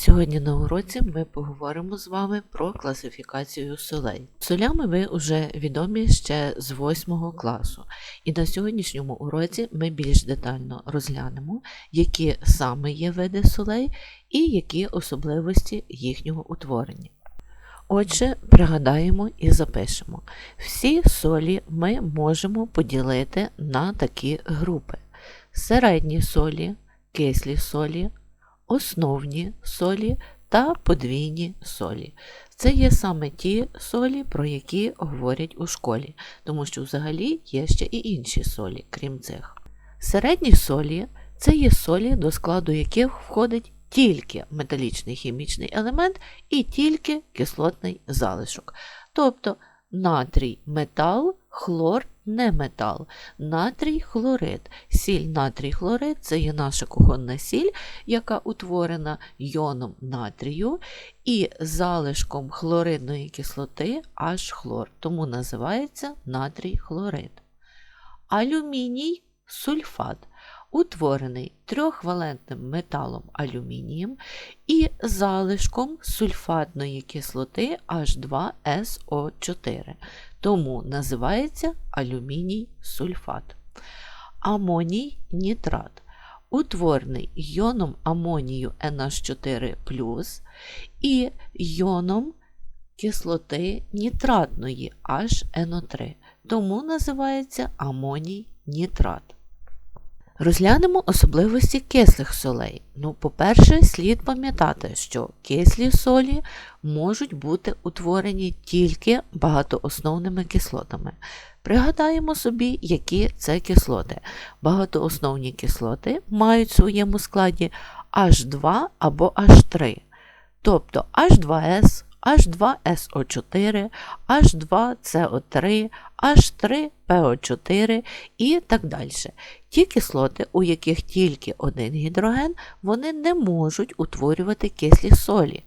Сьогодні на уроці ми поговоримо з вами про класифікацію солей. Солями ви вже відомі ще з 8 класу, і на сьогоднішньому уроці ми більш детально розглянемо, які саме є види солей і які особливості їхнього утворення. Отже, пригадаємо і запишемо. Всі солі ми можемо поділити на такі групи: середні солі, кислі солі, основні солі та подвійні солі. Це є саме ті солі, про які говорять у школі, тому що взагалі є ще і інші солі, крім цих. Середні солі це є солі, до складу яких входить тільки металічний хімічний елемент і тільки кислотний залишок. Тобто натрій метал, хлор не метал, натрій хлорид. Сіль натрій хлорид це є наша кухонна сіль, яка утворена йоном натрію і залишком хлоридної кислоти аж хлор, тому називається натрій хлорид. Алюміній сульфат утворений трьохвалентним металом алюмінієм і залишком сульфатної кислоти H2SO4, тому називається алюміній сульфат. Амоній нітрат. Утворений йоном амонію NH4 і йоном кислоти нітратної HNO3, тому називається амоній нітрат. Розглянемо особливості кислих солей. Ну, По-перше, слід пам'ятати, що кислі солі можуть бути утворені тільки багатоосновними кислотами. Пригадаємо собі, які це кислоти. Багатоосновні кислоти мають в своєму складі H2 або H3, тобто H2S, H2SO4, H2CO3, H3PO4 і так далі. Ті кислоти, у яких тільки один гідроген, вони не можуть утворювати кислі солі.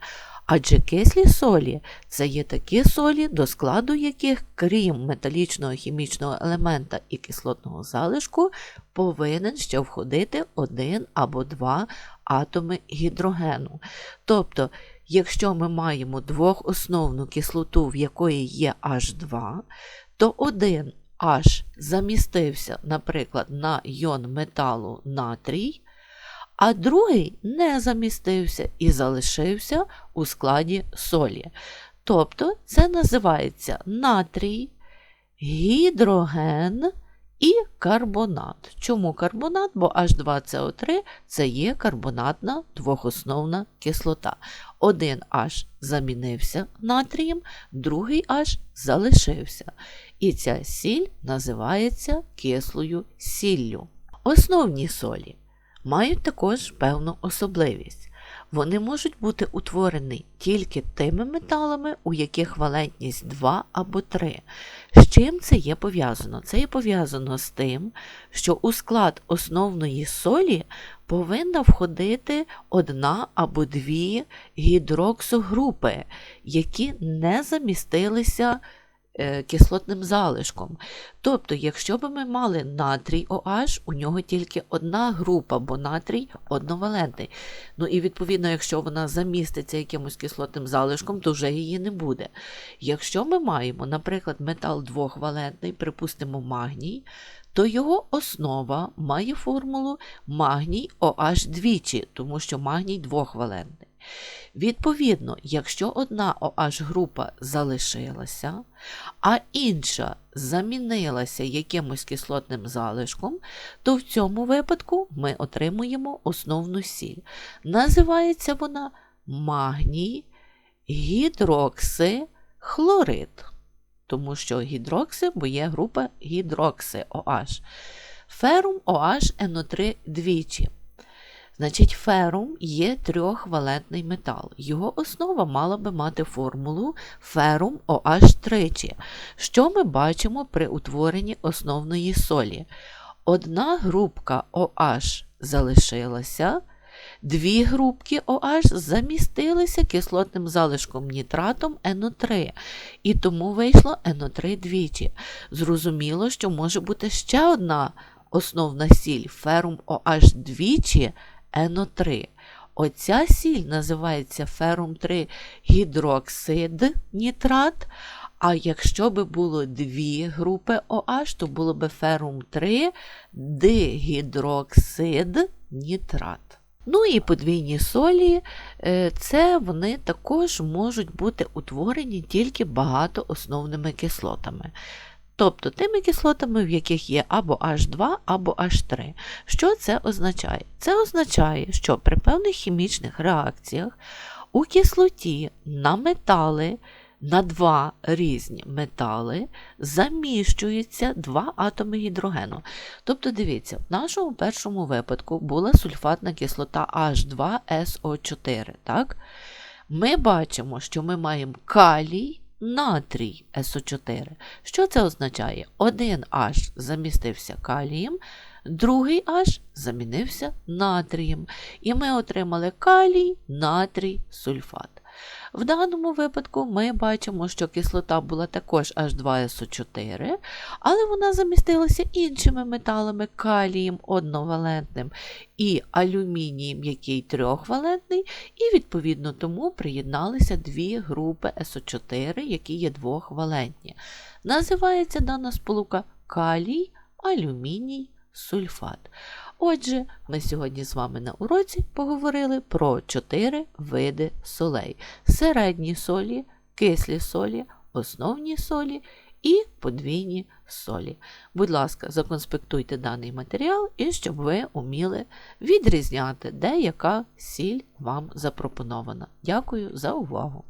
Адже кислі солі це є такі солі, до складу яких, крім металічного хімічного елемента і кислотного залишку, повинен ще входити один або два атоми гідрогену. Тобто, якщо ми маємо двохосновну кислоту, в якої є H2, то один H замістився, наприклад, на йон металу натрій, а другий не замістився і залишився у складі солі. Тобто це називається натрій, гідроген і карбонат. Чому карбонат? Бо H2CO3 це є карбонатна двохосновна кислота. Один H замінився натрієм, другий H залишився. І ця сіль називається кислою сіллю. Основні солі мають також певну особливість. Вони можуть бути утворені тільки тими металами, у яких валентність 2 або 3. З чим це є пов'язано? Це є пов'язано з тим, що у склад основної солі повинна входити одна або дві гідроксогрупи, які не замістилися кислотним залишком. Тобто, якщо б ми мали натрій OH, у нього тільки одна група, бо натрій одновалентний. Ну і відповідно, якщо вона заміститься якимось кислотним залишком, то вже її не буде. Якщо ми маємо, наприклад, метал двохвалентний, припустимо, магній, то його основа має формулу магній OH двічі, тому що магній двохвалентний. Відповідно, якщо одна oh група залишилася, а інша замінилася якимось кислотним залишком, то в цьому випадку ми отримуємо основну сіль. Називається вона магній гідроксихлорид, тому що гідрокси, бо є група гідрокси OH. Ферум OH NO3 двічі. Значить, ферум є трьохвалентний метал. Його основа мала би мати формулу ферум OH тричі. Що ми бачимо при утворенні основної солі? Одна групка OH залишилася, дві групки OH замістилися кислотним залишком нітратом NO3, і тому вийшло NO3 двічі. Зрозуміло, що може бути ще одна основна сіль ферум OH двічі. НО3. Оця сіль називається ферум 3 гідроксид нітрат. А якщо би було дві групи OH, то було би ферум 3 дигідроксид нітрат. Ну і подвійні солі, е, це вони також можуть бути утворені тільки багатоосновними кислотами. Тобто тими кислотами, в яких є або H2, або H3. Що це означає? Це означає, що при певних хімічних реакціях у кислоті на метали, на два різні метали заміщуються два атоми гідрогену. Тобто, дивіться, в нашому першому випадку була сульфатна кислота H2SO4. Так? Ми бачимо, що ми маємо калій натрій СО4. Що це означає? Один H замістився калієм, другий H замінився натрієм. І ми отримали калій, натрій, сульфат. В даному випадку ми бачимо, що кислота була також H2SO4, але вона замістилася іншими металами калієм одновалентним і алюмінієм, який трьохвалентний, і відповідно тому приєдналися дві групи СО4, які є двохвалентні. Називається дана сполука калій, алюміній, сульфат. Отже, ми сьогодні з вами на уроці поговорили про чотири види солей: середні солі, кислі солі, основні солі і подвійні солі. Будь ласка, законспектуйте даний матеріал і щоб ви уміли відрізняти, де яка сіль вам запропонована. Дякую за увагу!